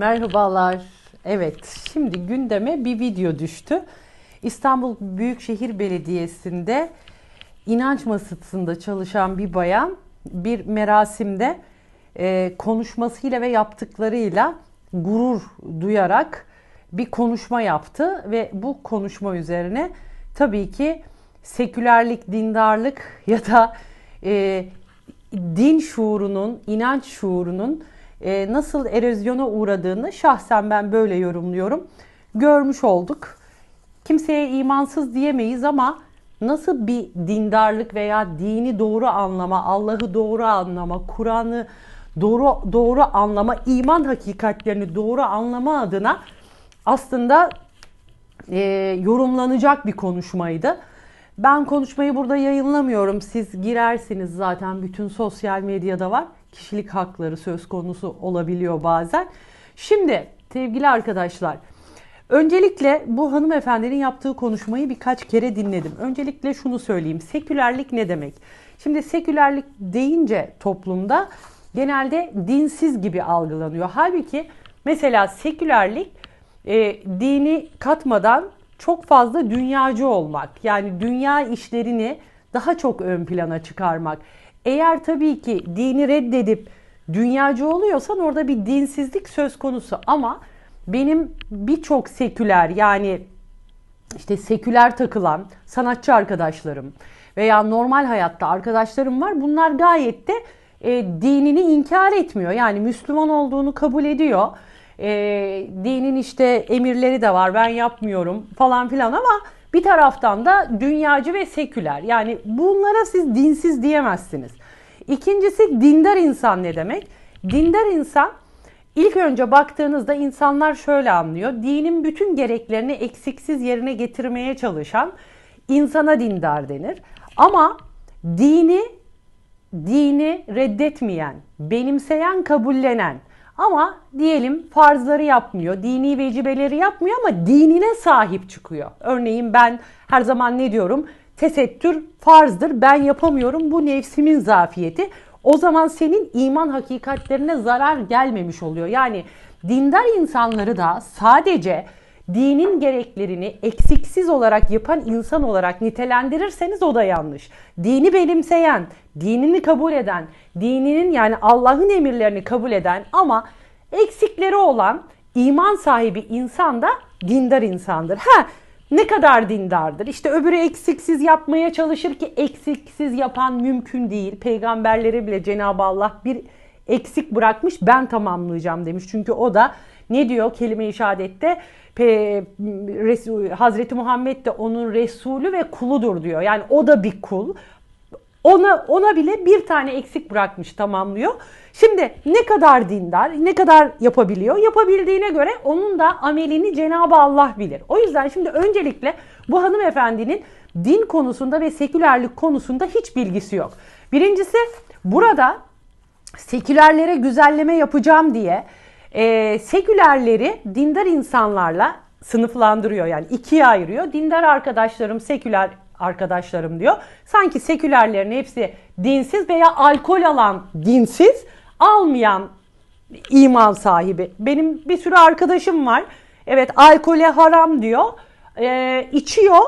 Merhabalar. Evet, şimdi gündeme bir video düştü. İstanbul Büyükşehir Belediyesi'nde inanç masasında çalışan bir bayan bir merasimde e, konuşmasıyla ve yaptıklarıyla gurur duyarak bir konuşma yaptı ve bu konuşma üzerine tabii ki sekülerlik, dindarlık ya da e, din şuurunun, inanç şuurunun e, nasıl erozyona uğradığını şahsen ben böyle yorumluyorum. Görmüş olduk. Kimseye imansız diyemeyiz ama nasıl bir dindarlık veya dini doğru anlama, Allah'ı doğru anlama, Kur'an'ı doğru doğru anlama, iman hakikatlerini doğru anlama adına aslında e, yorumlanacak bir konuşmaydı. Ben konuşmayı burada yayınlamıyorum. Siz girersiniz zaten bütün sosyal medyada var. Kişilik hakları söz konusu olabiliyor bazen. Şimdi sevgili arkadaşlar Öncelikle bu hanımefendinin yaptığı konuşmayı birkaç kere dinledim. Öncelikle şunu söyleyeyim. Sekülerlik ne demek? Şimdi sekülerlik deyince toplumda genelde dinsiz gibi algılanıyor. Halbuki mesela sekülerlik e, dini katmadan çok fazla dünyacı olmak. Yani dünya işlerini daha çok ön plana çıkarmak. Eğer tabii ki dini reddedip dünyacı oluyorsan orada bir dinsizlik söz konusu ama benim birçok seküler yani işte seküler takılan sanatçı arkadaşlarım veya normal hayatta arkadaşlarım var. Bunlar gayet de e, dinini inkar etmiyor. Yani Müslüman olduğunu kabul ediyor. E, dinin işte emirleri de var ben yapmıyorum falan filan ama bir taraftan da dünyacı ve seküler. Yani bunlara siz dinsiz diyemezsiniz. İkincisi dindar insan ne demek? Dindar insan İlk önce baktığınızda insanlar şöyle anlıyor. Dinin bütün gereklerini eksiksiz yerine getirmeye çalışan insana dindar denir. Ama dini dini reddetmeyen, benimseyen, kabullenen ama diyelim farzları yapmıyor, dini vecibeleri yapmıyor ama dinine sahip çıkıyor. Örneğin ben her zaman ne diyorum? Tesettür farzdır, ben yapamıyorum, bu nefsimin zafiyeti. O zaman senin iman hakikatlerine zarar gelmemiş oluyor. Yani dindar insanları da sadece dinin gereklerini eksiksiz olarak yapan insan olarak nitelendirirseniz o da yanlış. Dini benimseyen, dinini kabul eden, dininin yani Allah'ın emirlerini kabul eden ama eksikleri olan iman sahibi insan da dindar insandır. Ha ne kadar dindardır? İşte öbürü eksiksiz yapmaya çalışır ki eksiksiz yapan mümkün değil. Peygamberlere bile Cenab-ı Allah bir eksik bırakmış ben tamamlayacağım demiş. Çünkü o da ne diyor kelime-i şehadette? Hazreti Muhammed de onun Resulü ve kuludur diyor. Yani o da bir kul. Ona, ona bile bir tane eksik bırakmış tamamlıyor. Şimdi ne kadar dindar, ne kadar yapabiliyor? Yapabildiğine göre onun da amelini Cenab-ı Allah bilir. O yüzden şimdi öncelikle bu hanımefendinin din konusunda ve sekülerlik konusunda hiç bilgisi yok. Birincisi burada sekülerlere güzelleme yapacağım diye e, sekülerleri dindar insanlarla sınıflandırıyor. Yani ikiye ayırıyor. Dindar arkadaşlarım seküler arkadaşlarım diyor. Sanki sekülerlerin hepsi dinsiz veya alkol alan dinsiz, almayan iman sahibi. Benim bir sürü arkadaşım var. Evet alkole haram diyor. Ee, içiyor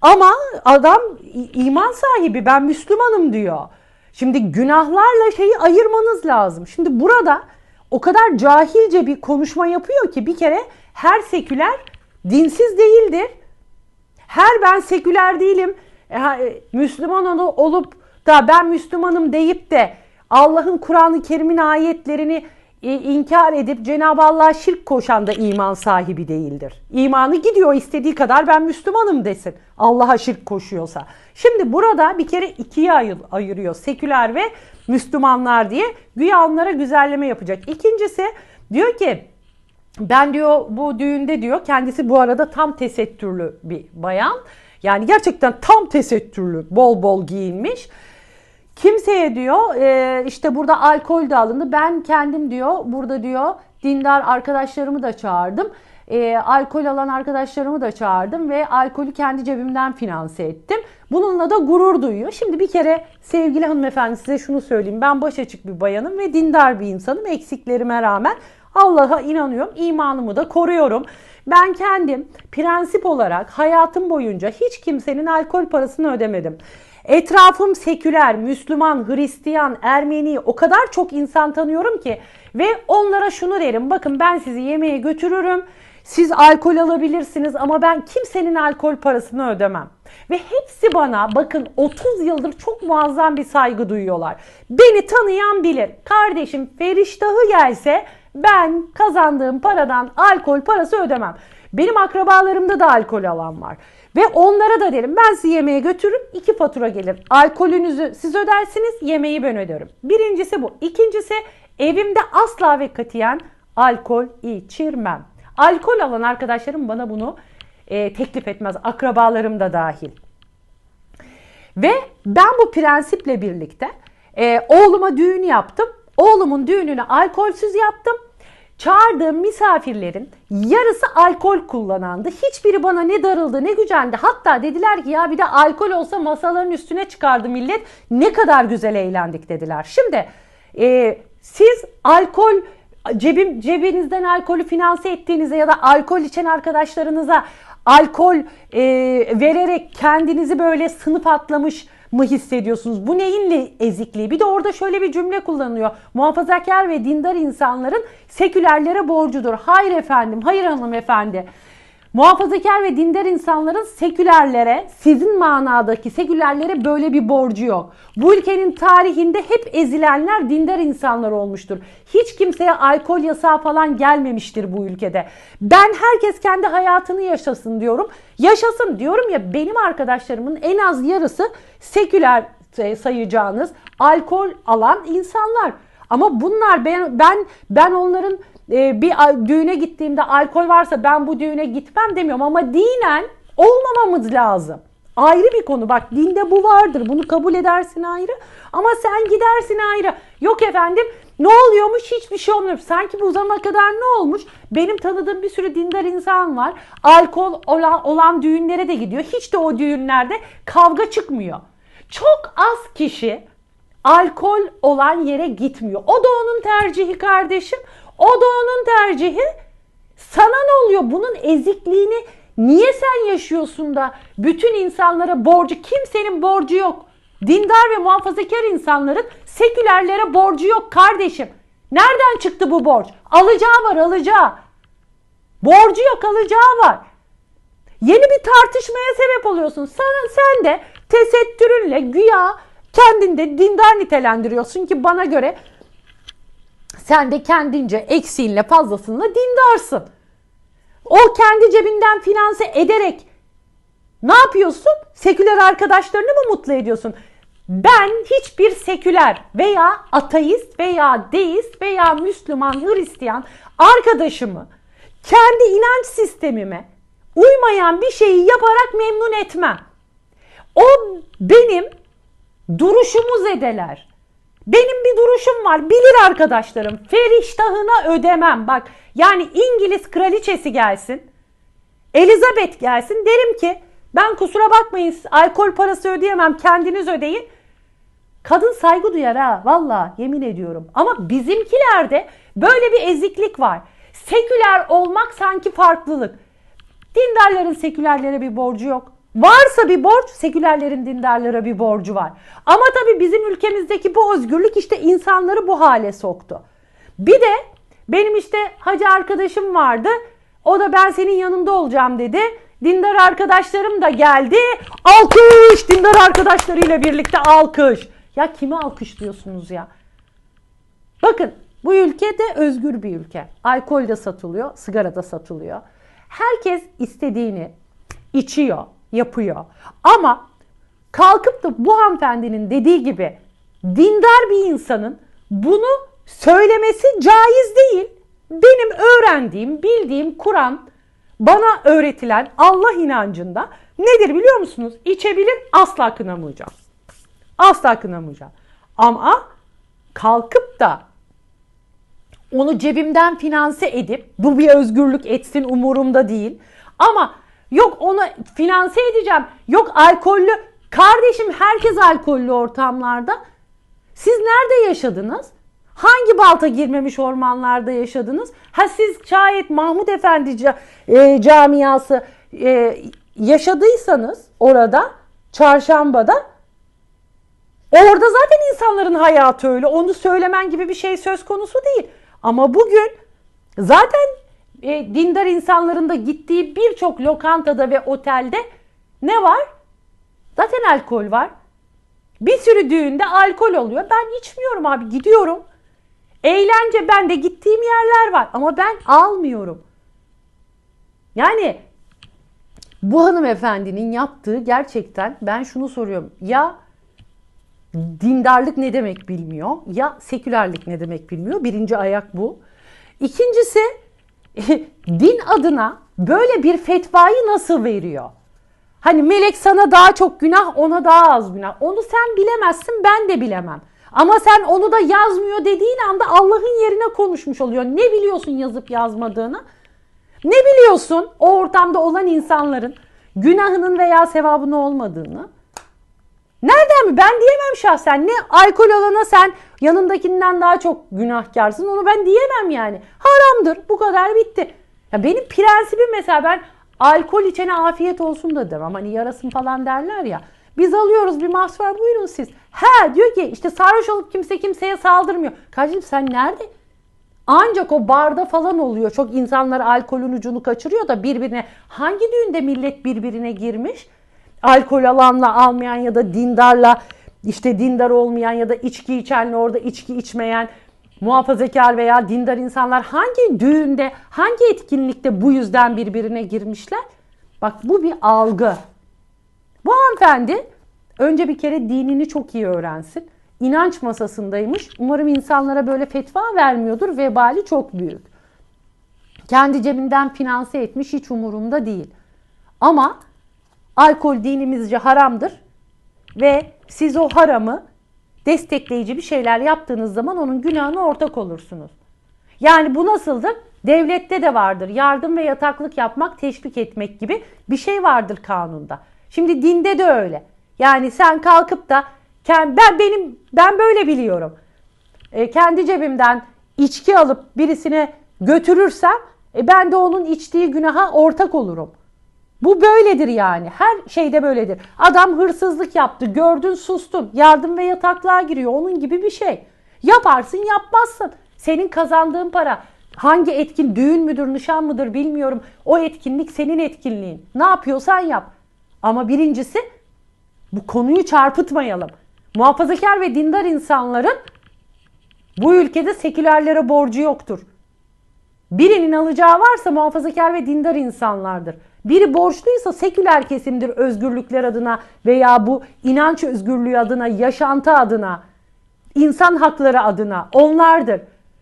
ama adam iman sahibi ben Müslümanım diyor. Şimdi günahlarla şeyi ayırmanız lazım. Şimdi burada o kadar cahilce bir konuşma yapıyor ki bir kere her seküler dinsiz değildir. Her ben seküler değilim, e, e, Müslüman olup da ben Müslümanım deyip de Allah'ın Kur'an-ı Kerim'in ayetlerini e, inkar edip Cenab-ı Allah'a şirk koşan da iman sahibi değildir. İmanı gidiyor istediği kadar ben Müslümanım desin. Allah'a şirk koşuyorsa. Şimdi burada bir kere ikiye ayırıyor. Seküler ve Müslümanlar diye güya onlara güzelleme yapacak. İkincisi diyor ki ben diyor bu düğünde diyor kendisi bu arada tam tesettürlü bir bayan. Yani gerçekten tam tesettürlü, bol bol giyinmiş. Kimseye diyor e, işte burada alkol de alındı. Ben kendim diyor burada diyor dindar arkadaşlarımı da çağırdım. E, alkol alan arkadaşlarımı da çağırdım ve alkolü kendi cebimden finanse ettim. Bununla da gurur duyuyor. Şimdi bir kere sevgili hanımefendi size şunu söyleyeyim. Ben baş açık bir bayanım ve dindar bir insanım eksiklerime rağmen. Allah'a inanıyorum, imanımı da koruyorum. Ben kendim prensip olarak hayatım boyunca hiç kimsenin alkol parasını ödemedim. Etrafım seküler, Müslüman, Hristiyan, Ermeni o kadar çok insan tanıyorum ki ve onlara şunu derim. Bakın ben sizi yemeğe götürürüm. Siz alkol alabilirsiniz ama ben kimsenin alkol parasını ödemem. Ve hepsi bana bakın 30 yıldır çok muazzam bir saygı duyuyorlar. Beni tanıyan bilir. Kardeşim feriştahı gelse ben kazandığım paradan alkol parası ödemem. Benim akrabalarımda da alkol alan var. Ve onlara da derim ben sizi yemeğe götürürüm iki fatura gelir. Alkolünüzü siz ödersiniz yemeği ben öderim. Birincisi bu. İkincisi evimde asla ve katiyen alkol içirmem. Alkol alan arkadaşlarım bana bunu e, teklif etmez. Akrabalarım da dahil. Ve ben bu prensiple birlikte e, oğluma düğün yaptım. Oğlumun düğününü alkolsüz yaptım. Çağırdığım misafirlerin yarısı alkol kullanandı. Hiçbiri bana ne darıldı ne gücendi. Hatta dediler ki ya bir de alkol olsa masaların üstüne çıkardı millet. Ne kadar güzel eğlendik dediler. Şimdi e, siz alkol cebim cebinizden alkolü finanse ettiğinize ya da alkol içen arkadaşlarınıza alkol e, vererek kendinizi böyle sınıf atlamış mı hissediyorsunuz? Bu neyin ezikliği? Bir de orada şöyle bir cümle kullanılıyor. Muhafazakar ve dindar insanların sekülerlere borcudur. Hayır efendim, hayır hanımefendi. Muhafazakar ve dindar insanların sekülerlere, sizin manadaki sekülerlere böyle bir borcu yok. Bu ülkenin tarihinde hep ezilenler dindar insanlar olmuştur. Hiç kimseye alkol yasağı falan gelmemiştir bu ülkede. Ben herkes kendi hayatını yaşasın diyorum. Yaşasın diyorum ya benim arkadaşlarımın en az yarısı seküler sayacağınız alkol alan insanlar. Ama bunlar ben ben ben onların e, bir düğüne gittiğimde alkol varsa ben bu düğüne gitmem demiyorum ama dinen olmamamız lazım. Ayrı bir konu bak dinde bu vardır bunu kabul edersin ayrı ama sen gidersin ayrı. Yok efendim ne oluyormuş hiçbir şey olmuyor. Sanki bu zamana kadar ne olmuş? Benim tanıdığım bir sürü dindar insan var. Alkol olan, olan düğünlere de gidiyor. Hiç de o düğünlerde kavga çıkmıyor. Çok az kişi alkol olan yere gitmiyor. O da onun tercihi kardeşim. O da onun tercihi. Sana ne oluyor? Bunun ezikliğini niye sen yaşıyorsun da bütün insanlara borcu, kimsenin borcu yok. Dindar ve muhafazakar insanların sekülerlere borcu yok kardeşim. Nereden çıktı bu borç? Alacağı var alacağı. Borcu yok alacağı var. Yeni bir tartışmaya sebep oluyorsun. Sana, sen de tesettürünle güya kendinde dindar nitelendiriyorsun ki bana göre sen de kendince eksiğinle fazlasınla dindarsın. O kendi cebinden finanse ederek ne yapıyorsun? Seküler arkadaşlarını mı mutlu ediyorsun? Ben hiçbir seküler veya ateist veya deist veya Müslüman, Hristiyan arkadaşımı kendi inanç sistemime uymayan bir şeyi yaparak memnun etmem. O benim duruşumu zedeler. Benim bir duruşum var. Bilir arkadaşlarım. Feriştahına ödemem. Bak yani İngiliz kraliçesi gelsin. Elizabeth gelsin. Derim ki ben kusura bakmayın alkol parası ödeyemem. Kendiniz ödeyin. Kadın saygı duyar ha. Valla yemin ediyorum. Ama bizimkilerde böyle bir eziklik var. Seküler olmak sanki farklılık. Dindarların sekülerlere bir borcu yok. Varsa bir borç, sekülerlerin dindarlara bir borcu var. Ama tabii bizim ülkemizdeki bu özgürlük işte insanları bu hale soktu. Bir de benim işte hacı arkadaşım vardı. O da ben senin yanında olacağım dedi. Dindar arkadaşlarım da geldi. Alkış! Dindar arkadaşlarıyla birlikte alkış. Ya kimi alkışlıyorsunuz ya? Bakın bu ülke de özgür bir ülke. Alkol de satılıyor, sigara da satılıyor. Herkes istediğini içiyor yapıyor. Ama kalkıp da bu hanımefendinin dediği gibi dindar bir insanın bunu söylemesi caiz değil. Benim öğrendiğim, bildiğim Kur'an bana öğretilen Allah inancında nedir biliyor musunuz? İçebilir asla kınamayacağım. Asla kınamayacağım. Ama kalkıp da onu cebimden finanse edip bu bir özgürlük etsin umurumda değil. Ama Yok onu finanse edeceğim. Yok alkollü. Kardeşim herkes alkollü ortamlarda. Siz nerede yaşadınız? Hangi balta girmemiş ormanlarda yaşadınız? Ha siz şayet Mahmud Efendi ca- e, camiası e, yaşadıysanız orada çarşambada orada zaten insanların hayatı öyle. Onu söylemen gibi bir şey söz konusu değil. Ama bugün zaten e, dindar insanların da gittiği birçok lokantada ve otelde ne var? Zaten alkol var. Bir sürü düğünde alkol oluyor. Ben içmiyorum abi gidiyorum. Eğlence ben de gittiğim yerler var ama ben almıyorum. Yani bu hanımefendinin yaptığı gerçekten ben şunu soruyorum. Ya dindarlık ne demek bilmiyor ya sekülerlik ne demek bilmiyor. Birinci ayak bu. İkincisi din adına böyle bir fetvayı nasıl veriyor? Hani melek sana daha çok günah, ona daha az günah. Onu sen bilemezsin, ben de bilemem. Ama sen onu da yazmıyor dediğin anda Allah'ın yerine konuşmuş oluyor. Ne biliyorsun yazıp yazmadığını? Ne biliyorsun o ortamda olan insanların günahının veya sevabının olmadığını? Nereden mi? Ben diyemem şahsen. Ne alkol olana sen yanındakinden daha çok günahkarsın onu ben diyemem yani. Haramdır. Bu kadar bitti. Ya benim prensibim mesela ben alkol içene afiyet olsun da demem. Hani yarasın falan derler ya. Biz alıyoruz bir mahsur var buyurun siz. Ha diyor ki işte sarhoş olup kimse kimseye saldırmıyor. Kardeşim sen nerede? Ancak o barda falan oluyor. Çok insanlar alkolün ucunu kaçırıyor da birbirine. Hangi düğünde millet birbirine girmiş? Alkol alanla almayan ya da dindarla işte dindar olmayan ya da içki içenle orada içki içmeyen muhafazakar veya dindar insanlar hangi düğünde, hangi etkinlikte bu yüzden birbirine girmişler? Bak bu bir algı. Bu hanımefendi önce bir kere dinini çok iyi öğrensin. İnanç masasındaymış. Umarım insanlara böyle fetva vermiyordur. Vebali çok büyük. Kendi cebinden finanse etmiş hiç umurumda değil. Ama alkol dinimizce haramdır ve siz o haramı destekleyici bir şeyler yaptığınız zaman onun günahına ortak olursunuz. Yani bu nasıldır? Devlette de vardır. Yardım ve yataklık yapmak, teşvik etmek gibi bir şey vardır kanunda. Şimdi dinde de öyle. Yani sen kalkıp da ben benim ben böyle biliyorum. E, kendi cebimden içki alıp birisine götürürsem e, ben de onun içtiği günaha ortak olurum. Bu böyledir yani. Her şeyde böyledir. Adam hırsızlık yaptı, gördün sustun. Yardım ve yataklığa giriyor. Onun gibi bir şey. Yaparsın, yapmazsın. Senin kazandığın para hangi etkin, düğün müdür, nişan mıdır bilmiyorum. O etkinlik senin etkinliğin. Ne yapıyorsan yap. Ama birincisi bu konuyu çarpıtmayalım. Muhafazakar ve dindar insanların bu ülkede sekülerlere borcu yoktur. Birinin alacağı varsa muhafazakar ve dindar insanlardır. Biri borçluysa seküler kesimdir özgürlükler adına veya bu inanç özgürlüğü adına, yaşantı adına, insan hakları adına onlardır.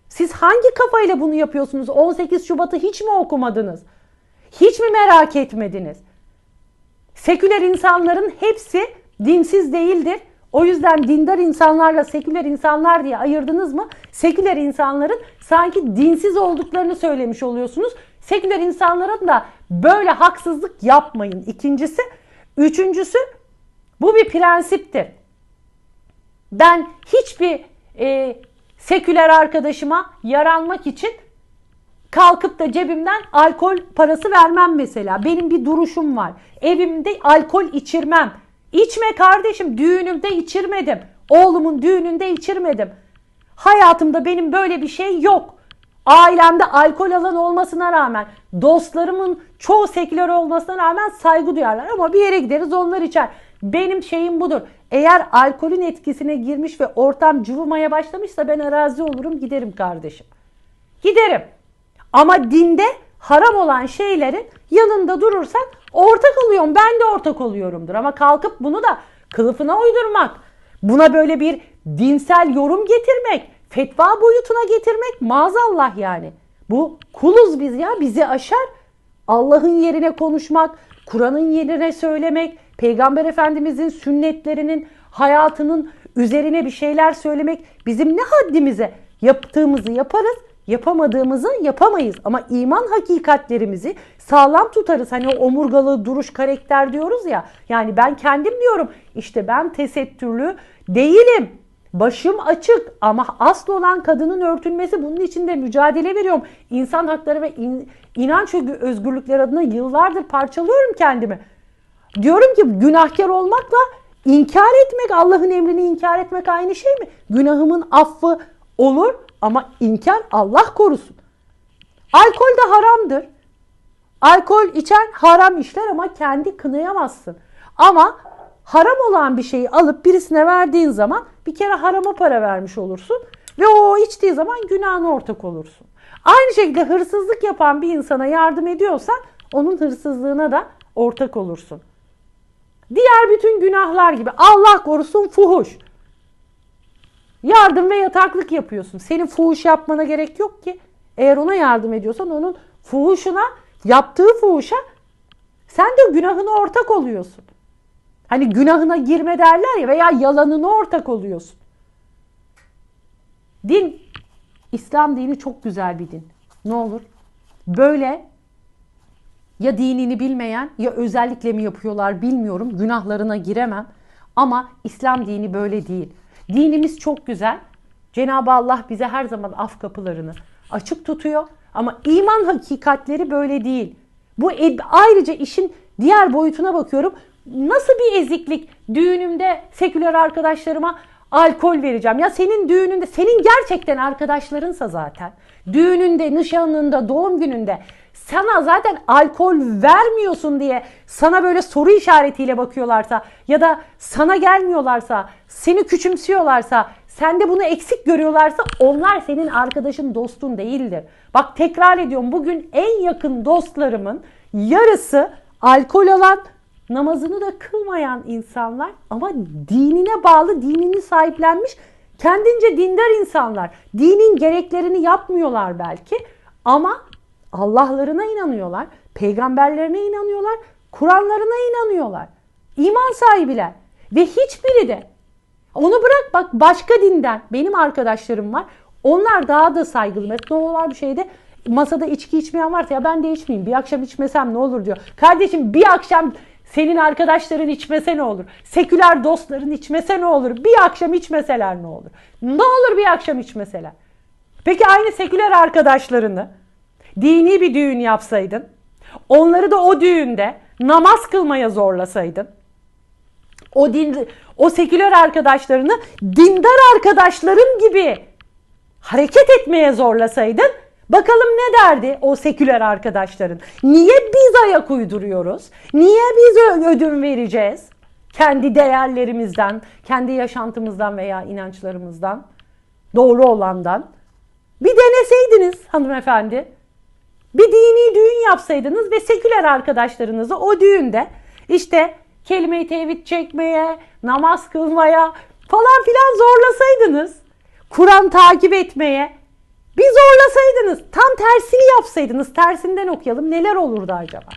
Siz hangi kafayla bunu yapıyorsunuz? 18 Şubat'ı hiç mi okumadınız? Hiç mi merak etmediniz? Seküler insanların hepsi dinsiz değildir. O yüzden dindar insanlarla seküler insanlar diye ayırdınız mı? Seküler insanların sanki dinsiz olduklarını söylemiş oluyorsunuz. Seküler insanlara da böyle haksızlık yapmayın. İkincisi, üçüncüsü bu bir prensiptir. Ben hiçbir e, seküler arkadaşıma yaranmak için kalkıp da cebimden alkol parası vermem mesela. Benim bir duruşum var. Evimde alkol içirmem. İçme kardeşim düğünümde içirmedim. Oğlumun düğününde içirmedim. Hayatımda benim böyle bir şey yok. Ailemde alkol alan olmasına rağmen, dostlarımın çoğu seküler olmasına rağmen saygı duyarlar. Ama bir yere gideriz onlar içer. Benim şeyim budur. Eğer alkolün etkisine girmiş ve ortam cıvımaya başlamışsa ben arazi olurum giderim kardeşim. Giderim. Ama dinde haram olan şeylerin yanında durursak ortak oluyorum. Ben de ortak oluyorumdur. Ama kalkıp bunu da kılıfına uydurmak, buna böyle bir dinsel yorum getirmek, fetva boyutuna getirmek maazallah yani. Bu kuluz biz ya bizi aşar. Allah'ın yerine konuşmak, Kur'an'ın yerine söylemek, Peygamber Efendimizin sünnetlerinin, hayatının üzerine bir şeyler söylemek bizim ne haddimize yaptığımızı yaparız yapamadığımızı yapamayız. Ama iman hakikatlerimizi sağlam tutarız. Hani o omurgalı duruş karakter diyoruz ya. Yani ben kendim diyorum işte ben tesettürlü değilim. Başım açık ama asıl olan kadının örtülmesi bunun için de mücadele veriyorum. İnsan hakları ve in, inanç özgürlükleri adına yıllardır parçalıyorum kendimi. Diyorum ki günahkar olmakla inkar etmek, Allah'ın emrini inkar etmek aynı şey mi? Günahımın affı olur ama inkar Allah korusun. Alkol de haramdır. Alkol içen haram işler ama kendi kınayamazsın. Ama haram olan bir şeyi alıp birisine verdiğin zaman bir kere harama para vermiş olursun ve o içtiği zaman günahına ortak olursun. Aynı şekilde hırsızlık yapan bir insana yardım ediyorsan onun hırsızlığına da ortak olursun. Diğer bütün günahlar gibi Allah korusun fuhuş. Yardım ve yataklık yapıyorsun. Senin fuhuş yapmana gerek yok ki. Eğer ona yardım ediyorsan onun fuhuşuna, yaptığı fuhuşa sen de günahına ortak oluyorsun. Hani günahına girme derler ya veya yalanına ortak oluyorsun. Din, İslam dini çok güzel bir din. Ne olur? Böyle ya dinini bilmeyen ya özellikle mi yapıyorlar bilmiyorum. Günahlarına giremem. Ama İslam dini böyle değil. Dinimiz çok güzel. Cenab-ı Allah bize her zaman af kapılarını açık tutuyor. Ama iman hakikatleri böyle değil. Bu ayrıca işin diğer boyutuna bakıyorum. Nasıl bir eziklik düğünümde seküler arkadaşlarıma alkol vereceğim. Ya senin düğününde, senin gerçekten arkadaşlarınsa zaten düğününde, nişanında, doğum gününde sana zaten alkol vermiyorsun diye sana böyle soru işaretiyle bakıyorlarsa ya da sana gelmiyorlarsa, seni küçümsüyorlarsa, sende bunu eksik görüyorlarsa onlar senin arkadaşın, dostun değildir. Bak tekrar ediyorum bugün en yakın dostlarımın yarısı alkol alan, namazını da kılmayan insanlar ama dinine bağlı, dinini sahiplenmiş, kendince dindar insanlar. Dinin gereklerini yapmıyorlar belki ama Allah'larına inanıyorlar, peygamberlerine inanıyorlar, Kur'anlarına inanıyorlar. İman sahibiler ve hiçbiri de onu bırak bak başka dinden benim arkadaşlarım var. Onlar daha da saygılı. Mesela var bir şeyde masada içki içmeyen varsa ya ben de içmeyeyim. Bir akşam içmesem ne olur diyor. Kardeşim bir akşam senin arkadaşların içmese ne olur? Seküler dostların içmese ne olur? Bir akşam içmeseler ne olur? Ne olur bir akşam içmeseler? Peki aynı seküler arkadaşlarını dini bir düğün yapsaydın, onları da o düğünde namaz kılmaya zorlasaydın, o din, o seküler arkadaşlarını dindar arkadaşların gibi hareket etmeye zorlasaydın, bakalım ne derdi o seküler arkadaşların? Niye biz ayak uyduruyoruz? Niye biz ödün vereceğiz? Kendi değerlerimizden, kendi yaşantımızdan veya inançlarımızdan, doğru olandan. Bir deneseydiniz hanımefendi. Bir dini düğün yapsaydınız ve seküler arkadaşlarınızı o düğünde işte kelime-i tevhid çekmeye, namaz kılmaya falan filan zorlasaydınız. Kur'an takip etmeye bir zorlasaydınız, tam tersini yapsaydınız, tersinden okuyalım neler olurdu acaba?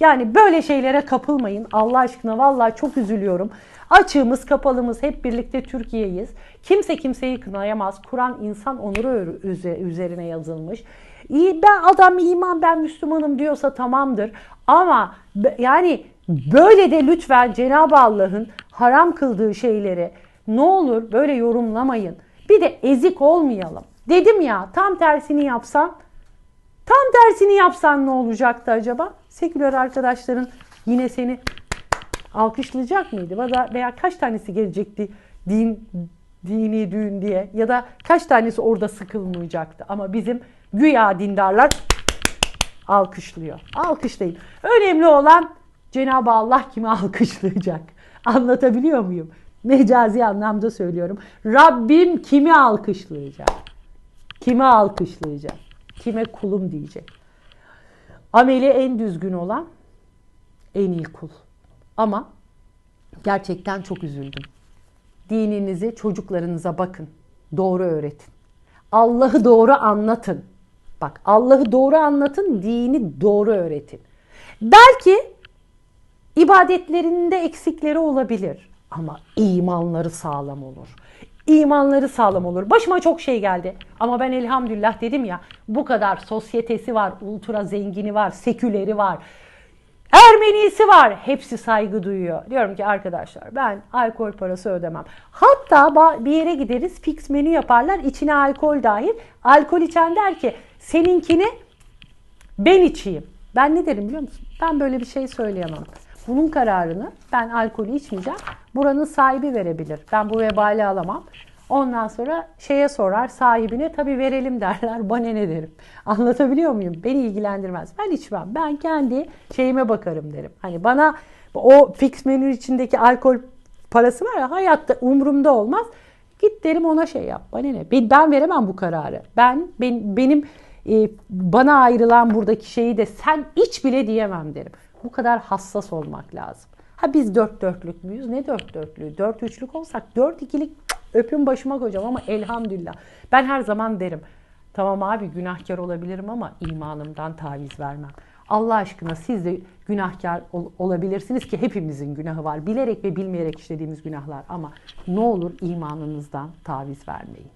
Yani böyle şeylere kapılmayın. Allah aşkına vallahi çok üzülüyorum. Açığımız, kapalımız hep birlikte Türkiye'yiz. Kimse kimseyi kınayamaz. Kur'an insan onuru üzerine yazılmış. İyi ben adam iman ben Müslümanım diyorsa tamamdır. Ama yani böyle de lütfen Cenab-ı Allah'ın haram kıldığı şeyleri ne olur böyle yorumlamayın. Bir de ezik olmayalım. Dedim ya tam tersini yapsan tam tersini yapsan ne olacaktı acaba? Seküler arkadaşların yine seni alkışlayacak mıydı? Veya, veya kaç tanesi gelecekti din dini düğün diye ya da kaç tanesi orada sıkılmayacaktı. Ama bizim güya dindarlar alkışlıyor. Alkışlayın. Önemli olan Cenab-ı Allah kimi alkışlayacak. Anlatabiliyor muyum? Mecazi anlamda söylüyorum. Rabbim kimi alkışlayacak? Kime alkışlayacak? Kime kulum diyecek? Ameli en düzgün olan en iyi kul. Ama gerçekten çok üzüldüm. Dininizi çocuklarınıza bakın. Doğru öğretin. Allah'ı doğru anlatın. Bak Allah'ı doğru anlatın, dini doğru öğretin. Belki ibadetlerinde eksikleri olabilir ama imanları sağlam olur. İmanları sağlam olur. Başıma çok şey geldi ama ben elhamdülillah dedim ya bu kadar sosyetesi var, ultra zengini var, seküleri var. Ermenisi var. Hepsi saygı duyuyor. Diyorum ki arkadaşlar ben alkol parası ödemem. Hatta bir yere gideriz fix menü yaparlar. içine alkol dahil. Alkol içen der ki seninkini ben içeyim. Ben ne derim biliyor musun? Ben böyle bir şey söyleyemem. Bunun kararını ben alkolü içmeyeceğim. Buranın sahibi verebilir. Ben bu vebali alamam. Ondan sonra şeye sorar sahibine tabii verelim derler. Bana ne derim. Anlatabiliyor muyum? Beni ilgilendirmez. Ben içmem. Ben kendi şeyime bakarım derim. Hani bana o fix menü içindeki alkol parası var ya hayatta umurumda olmaz. Git derim ona şey yap. Bana ne? Ben, veremem bu kararı. Ben, ben benim e, bana ayrılan buradaki şeyi de sen iç bile diyemem derim. Bu kadar hassas olmak lazım. Ha biz dört dörtlük müyüz? Ne dört dörtlüğü? Dört üçlük olsak dört ikilik öpün başıma koyacağım ama elhamdülillah. Ben her zaman derim. Tamam abi günahkar olabilirim ama imanımdan taviz vermem. Allah aşkına siz de günahkar ol- olabilirsiniz ki hepimizin günahı var. Bilerek ve bilmeyerek işlediğimiz günahlar ama ne olur imanınızdan taviz vermeyin.